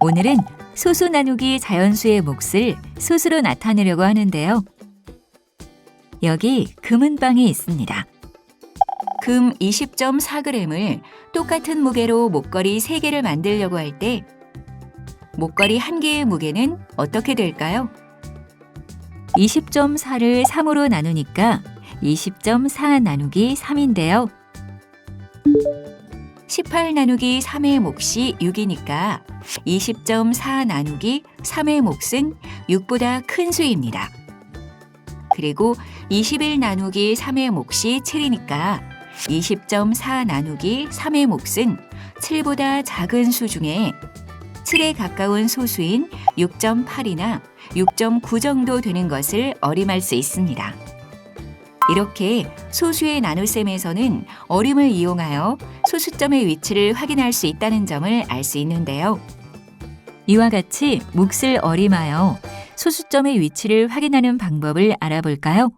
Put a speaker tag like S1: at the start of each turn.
S1: 오늘은 소수 나누기 자연수의 몫을 소수로 나타내려고 하는데요. 여기 금은방이 있습니다. 금 20.4g을 똑같은 무게로 목걸이 3개를 만들려고 할 때 목걸이 1개의 무게는 어떻게 될까요? 20.4를 3으로 나누니까 20.4 나누기 3인데요. 18 나누기 3의 몫이 6이니까 20.4 나누기 3의 몫은 6보다 큰 수입니다. 그리고 21 나누기 3의 몫이 7이니까 20.4 나누기 3의 몫은 7보다 작은 수 중에 7에 가까운 소수인 6.8이나 6.9 정도 되는 것을 어림할 수 있습니다. 이렇게 소수의 나눗셈에서는 어림을 이용하여 소수점의 위치를 확인할 수 있다는 점을 알 수 있는데요. 이와 같이 몫을 어림하여 소수점의 위치를 확인하는 방법을 알아볼까요?